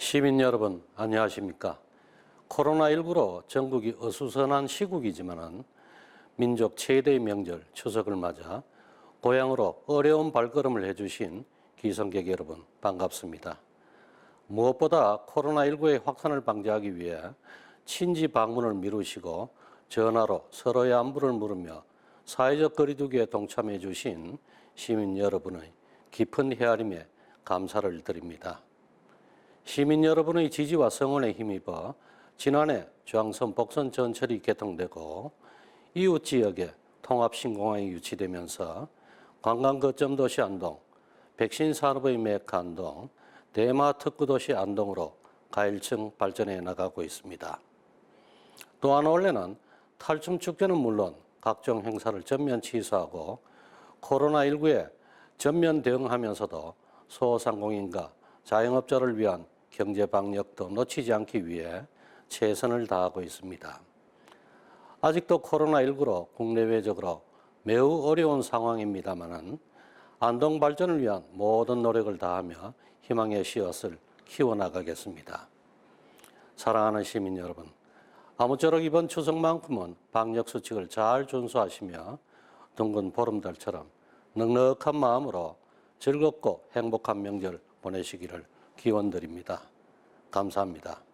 시민 여러분 안녕하십니까? 코로나19로 전국이 어수선한 시국이지만은 민족 최대의 명절 추석을 맞아 고향으로 어려운 발걸음을 해주신 기성객 여러분 반갑습니다. 무엇보다 코로나19의 확산을 방지하기 위해 친지 방문을 미루시고 전화로 서로의 안부를 물으며 사회적 거리두기에 동참해 주신 시민 여러분의 깊은 헤아림에 감사를 드립니다. 시민 여러분의 지지와 성원에 힘입어 지난해 중앙선 복선 전철이 개통되고 이웃 지역에 통합신공항이 유치되면서 관광 거점 도시 안동, 백신 산업의 메카 안동, 대마 특구 도시 안동으로 가일층 발전해 나가고 있습니다. 또한 올해는 탈춤 축제는 물론 각종 행사를 전면 취소하고 코로나19에 전면 대응하면서도 소상공인과 자영업자를 위한 경제 방역도 놓치지 않기 위해 최선을 다하고 있습니다. 아직도 코로나19로 국내외적으로 매우 어려운 상황입니다만은 안동 발전을 위한 모든 노력을 다하며 희망의 씨앗을 키워나가겠습니다. 사랑하는 시민 여러분, 아무쪼록 이번 추석만큼은 방역 수칙을 잘 준수하시며 둥근 보름달처럼 넉넉한 마음으로 즐겁고 행복한 명절 보내시기를 기원드립니다. 감사합니다.